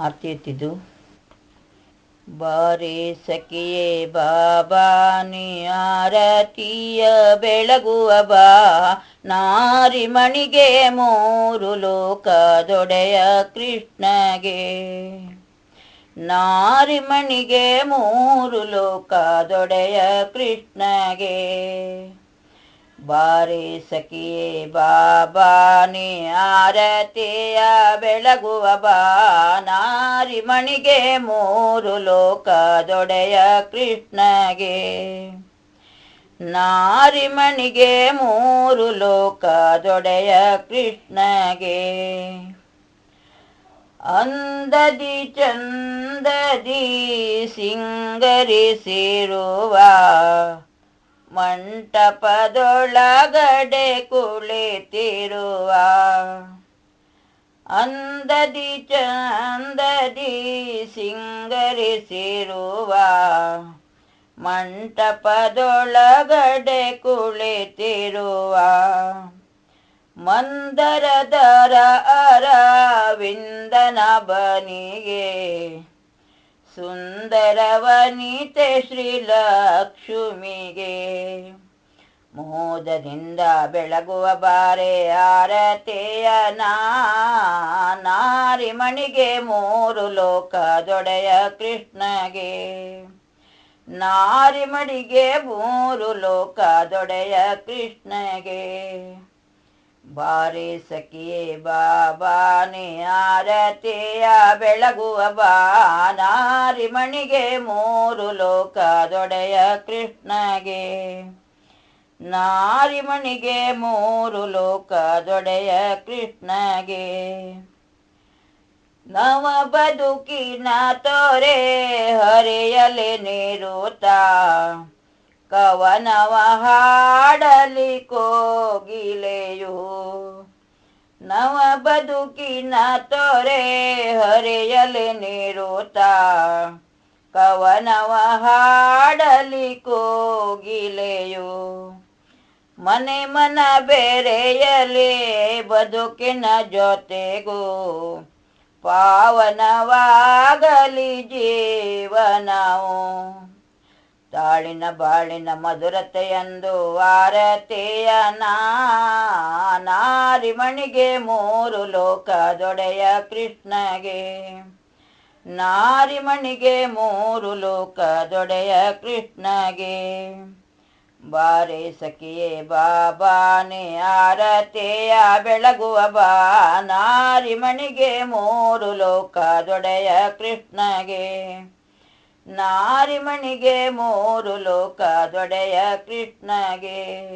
ಆರತಿ ಎತ್ತಿದ್ದು. ಬಾರೆ ಸಖಿಯೇ ಬಾಬಾನಿ ಆರತಿಯ ಬೆಳಗುವ ಬಾ. ನಾರಿಮಣಿಗೆ ಮೂರು ಲೋಕದೊಡೆಯ ಕೃಷ್ಣಗೆ. ನಾರಿಮಣಿಗೆ ಮೂರು ಲೋಕದೊಡೆಯ ಕೃಷ್ಣಗೆ. ಬಾರೆ ಸಖಿಯೇ ಬಾಬಾನಿ ಆರತಿಯ ಬೆಳಗುವ ಬಾ ನಾರಿಮಣಿಗೆ ಮೂರು ಲೋಕದೊಡೆಯ ಕೃಷ್ಣಗೆ. ನಾರಿಮಣಿಗೆ ಮೂರು ಲೋಕದೊಡೆಯ ಕೃಷ್ಣಗೆ. ಅಂದದಿ ಚಂದದಿ ಸಿಂಗರಿಸಿರುವ ಮಂಟಪದೊಳಗಡೆ ಕುಳಿತಿರುವ ಅಂದದಿ ಚಂದದಿ ಸಿಂಗರಿಸಿರುವ ಮಂಟಪದೊಳಗಡೆ ಕುಳಿತಿರುವ ಮಂದರದರ ಅರವಿಂದನ ಬನಿಗೆ ಸುಂದರವನಿತೆ ಶ್ರೀಲಕ್ಷ್ಮಿಗೆ. ಮೋದದಿಂದ ಬೆಳಗುವ ಬಾರೆ ಆರತೆಯ ನಾರಿಮಣಿಗೆ ಮೂರು ಲೋಕದೊಡೆಯ ಕೃಷ್ಣಗೆ. ನಾರಿಮಣಿಗೆ ಮೂರು ಲೋಕದೊಡೆಯ ಕೃಷ್ಣಗೆ. ಬಾರಿ ಸಖಿಯೇ ಬಾಬಾನಿ ಆರತಿಯ ಬೆಳಗುವ ಬಾ ನಾರಿಮಣಿಗೆ ಮೂರು ಲೋಕದೊಡೆಯ ಕೃಷ್ಣಗೆ. ನಾರಿಮಣಿಗೆ ಮೂರು ಲೋಕದೊಡೆಯ ಕೃಷ್ಣಗೆ. ನವ ಬದುಕಿನ ತೋರೆ ಹರಿಯಲೆ ನೀರುತ್ತ. ಕವನವ ಹಾಡಲಿ ಕೋಗಿಲೆಯು. ನವ ಬದುಕಿನ ತೊರೆ ಹರಿಯಲಿ ನೀರುತ್ತ ಕವನವ ಹಾಡಲಿ ಕೋಗಿಲೆಯು. ಮನೆ ಮನ ಬೇರೆಯಲಿ ಬದುಕಿನ ಜೊತೆಗೂ ಪಾವನವಾಗಲಿ ಜೀವನವು. ತಾಳಿನ ಬಾಳಿನ ಮಧುರತೆಯಂದು ವಾರತೆಯ ನಾರಿಮಣಿಗೆ ಮೂರು ಲೋಕದೊಡೆಯ ಕೃಷ್ಣಗೆ. ನಾರಿಮಣಿಗೆ ಮೂರು ಲೋಕದೊಡೆಯ ಕೃಷ್ಣಗೆ. ಬಾರೆ ಸಖಿಯೇ ಬಾಬಾನೆ, ಆರತೆಯ ಬೆಳಗುವ ಬಾ, ನಾರಿಮಣಿಗೆ ಮೂರು ಲೋಕದೊಡೆಯ ಕೃಷ್ಣಗೆ. ನಾರಿಮಣಿಗೆ ಮೂರು ಲೋಕ ದೊಡೆಯ ಕೃಷ್ಣಗೆ.